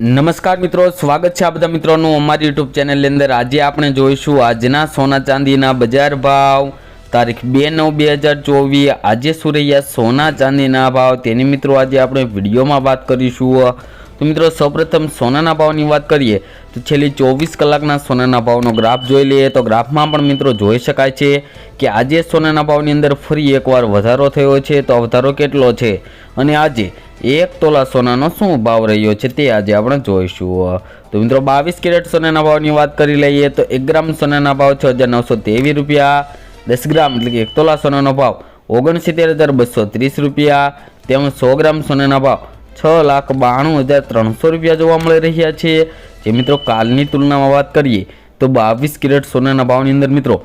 નમસ્કાર મિત્રો, સ્વાગત છે આ બધા મિત્રોનું અમારી યુટ્યુબ ચેનલની અંદર. આજે આપણે જોઈશું આજના સોના ચાંદીના બજાર ભાવ. તારીખ બે નવ બે હજાર ચોવીસ. આજે શું રહ્યા સોના ચાંદીના ભાવ? તેની મિત્રો આજે આપણે વિડીયોમાં વાત કરીશું. તો મિત્રો, સૌપ્રથમ સોનાના ભાવની વાત કરીએ, તો છેલ્લી ચોવીસ કલાકના સોનાના ભાવનો ગ્રાફ જોઈ લઈએ. તો ગ્રાફમાં પણ મિત્રો જોઈ શકાય છે કે આજે સોનાના ભાવની અંદર ફરી એકવાર વધારો થયો છે. તો વધારો કેટલો છે? અને આજે એક તોલા સોનાનો શું ભાવ રહ્યો છે તે આજે આપણે જોઈશું તો મિત્રો, બાવીસ કેરેટ સોનાના ભાવની વાત કરી લઈએ તો એક ગ્રામ સોનાના ભાવ છ હજાર નવસો ત્રેવીસ રૂપિયા, દસ ગ્રામ એટલે કે એક તોલા સોનાનો ભાવ ઓગણસિત્તેર હજાર બસો ત્રીસ રૂપિયા તેમજ સો ગ્રામ સોનાના ભાવ છ લાખ બાણું હજાર ત્રણસો રૂપિયા જોવા મળી રહ્યા છે. જે મિત્રો, કાલની તુલનામાં વાત કરીએ તો બાવીસ કેરેટ સોનાના ભાવની અંદર મિત્રો,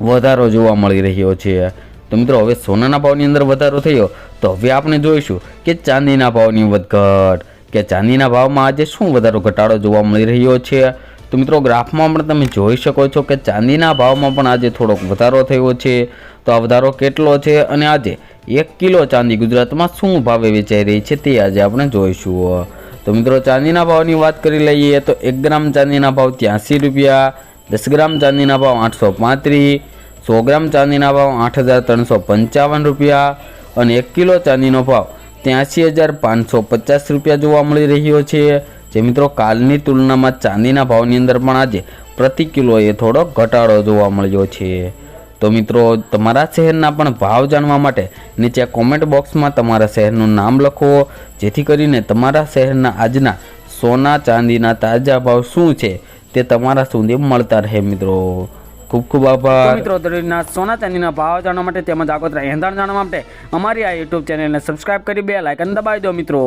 વધારો જોવા મળી રહ્યો છે. તો મિત્રો, હવે સોનાના ભાવની અંદર વધારો થયો, તો હવે આપણે જોઈશું કે ચાંદીના ભાવની વધઘટ, કે ચાંદીના ભાવમાં આજે શું વધારો ઘટાડો જોવા મળી રહ્યો છે? તો મિત્રો, ગ્રાફમાં પણ તમે જોઈ શકો છો કે ચાંદીના ભાવમાં પણ આજે થોડોક વધારો થયો છે. તો આ વધારો કેટલો છે અને આજે એક કિલો ચાંદી ગુજરાતમાં શું ભાવે વેચાઈ રહી છે તે આજે આપણે જોઈશું. તો મિત્રો, ચાંદીના ભાવની વાત કરી લઈએ તો એક ગ્રામ ચાંદીના ભાવ ત્યાંસી રૂપિયા, દસ ગ્રામ ચાંદીના ભાવ આઠસો પાંત્રીસ સો ગ્રામ ચાંદીના ભાવ આઠ હજાર ત્રણસો પંચાવન રૂપિયા અને એક કિલો ચાંદીનો ભાવ ત્યાંસી હજાર પાંચસો પચાસ રૂપિયા જોવા મળી રહ્યો છે. જે મિત્રો, કાલની તુલનામાં ચાંદીના ભાવની અંદર પણ આજે પ્રતિ કિલોએ થોડો ઘટાડો જોવા મળ્યો છે. તો મિત્રો, તમારા શહેરના પણ ભાવ જાણવા માટે નીચે કોમેન્ટ બોક્સમાં તમારા શહેરનું નામ લખો. જેથી કરીને તમારા શહેરના આજના સોના ચાંદીના તાજા ભાવ શું છે તે તમારા સુધી મળતા રહે મિત્રો. ખૂબ ખૂબ આભાર. મિત્રો, દરેકના સોના ચાંદીના ભાવ જાણવા માટે તેમજ આગોતરા એંધાણ જાણવા માટે અમારી આ યુટ્યુબ ચેનલને સબસ્ક્રાઇબ કરી બે લાઇકન દબાવી દો મિત્રો.